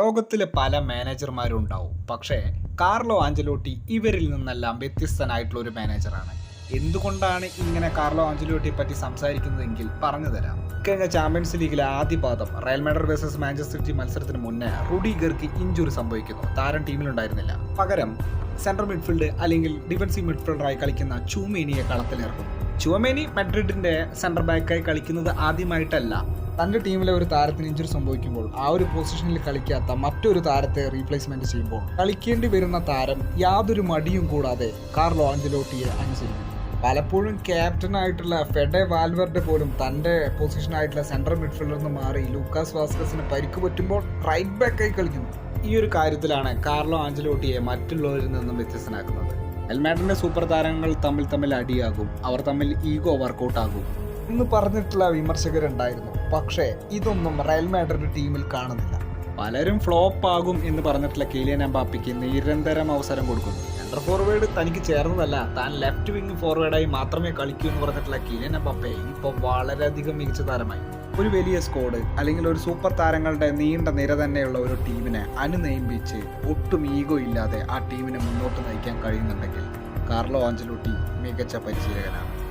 ലോകത്തിലെ പല മാനേജർമാരും ഉണ്ടാവും. പക്ഷേ കാർലോ ആഞ്ചലോട്ടി ഇവരിൽ നിന്നെല്ലാം വ്യത്യസ്തനായിട്ടുള്ള ഒരു മാനേജറാണ് എന്തുകൊണ്ടാണ് ഇങ്ങനെ കാർലോ ആഞ്ചലോട്ടിയെ പറ്റി സംസാരിക്കുന്നതെങ്കിൽ പറഞ്ഞു തരാം. കഴിഞ്ഞ ചാമ്പ്യൻസ് ലീഗിലെ ആദ്യ പാദം Real Madrid versus Manchester City മത്സരത്തിന് മുന്നേ റുഡിഗർക്ക് ഇഞ്ചുറി സംഭവിക്കുന്നു. താരം ടീമിലുണ്ടായിരുന്നില്ല പകരം സെൻട്രൽ മിഡ്ഫീൽഡ് അല്ലെങ്കിൽ ഡിഫൻസീവ് മിഡ്ഫീൽഡറായി കളിക്കുന്ന ചൂമേനിയെ കളത്തിലിറക്കും. ചുവമേനി മെഡ്രിഡിന്റെ സെന്റർ ബാക്കായി കളിക്കുന്നത് ആദ്യമായിട്ടല്ല. തന്റെ ടീമിലെ ഒരു താരത്തിന് ഇഞ്ചുറി സംഭവിക്കുമ്പോൾ ആ ഒരു പൊസിഷനിൽ കളിക്കാത്ത മറ്റൊരു താരത്തെ റീപ്ലേസ്മെന്റ് ചെയ്യുമ്പോൾ കളിക്കേണ്ടി വരുന്ന താരം യാതൊരു മടിയും കൂടാതെ കാർലോ ആഞ്ചലോട്ടിയെ അനുസരിക്കും. പലപ്പോഴും ക്യാപ്റ്റനായിട്ടുള്ള ഫെഡെ വാൽവർഡ് പോലും തന്റെ പൊസിഷനായിട്ടുള്ള സെൻട്രൽ മിഡ്ഫീൽഡർ നിന്ന് മാറി ലൂക്കാസ് വാസ്കസിന് പരിക്ക് പറ്റുമ്പോൾ റൈറ്റ് ബാക്കായി കളിക്കുന്നു. ഈ ഒരു കാര്യത്തിലാണ് കാർലോ ആഞ്ചലോട്ടിയെ മറ്റുള്ളവരിൽ നിന്നും വ്യത്യസ്തനാക്കുന്നത്. എൽമാഡിന്റെ സൂപ്പർ താരങ്ങൾ തമ്മിൽ തമ്മിൽ അടിയാകും. അവർ തമ്മിൽ ഈഗോ വർക്കൗട്ട് ആകും. എന്ന് പറഞ്ഞിട്ടുള്ള വിമർശകരുണ്ടായിരുന്നു. പക്ഷേ ഇതൊന്നും റയൽ മാഡ്രിഡ് ടീമിൽ കാണുന്നില്ല. പലരും ഫ്ലോപ്പ് ആകും എന്ന് പറഞ്ഞിട്ടുള്ള കീലിയൻ എംബാപ്പിക്ക് നിരന്തരം അവസരം കൊടുക്കുന്നു. സെൻട്രൽ ഫോർവേഡ് തനിക്ക് ചേർന്നതല്ല താൻ ലെഫ്റ്റ് വിങ് ഫോർവേഡായി മാത്രമേ കളിക്കൂ എന്ന് പറഞ്ഞിട്ടുള്ള കീലിയൻ എംബാപ്പെ ഇപ്പോൾ വളരെയധികം മികച്ച താരമായി. ഒരു വലിയ സ്കോഡ് അല്ലെങ്കിൽ ഒരു സൂപ്പർ താരങ്ങളുടെ നീണ്ട നിര തന്നെയുള്ള ഒരു ടീമിനെ അനുനയിപ്പിച്ച് ഒട്ടും ഈഗോ ഇല്ലാതെ ആ ടീമിനെ മുന്നോട്ട് നയിക്കാൻ കഴിയുന്നുണ്ടെങ്കിൽ കാർലോ ആഞ്ചലോട്ടി മികച്ച പരിശീലകനാണ്.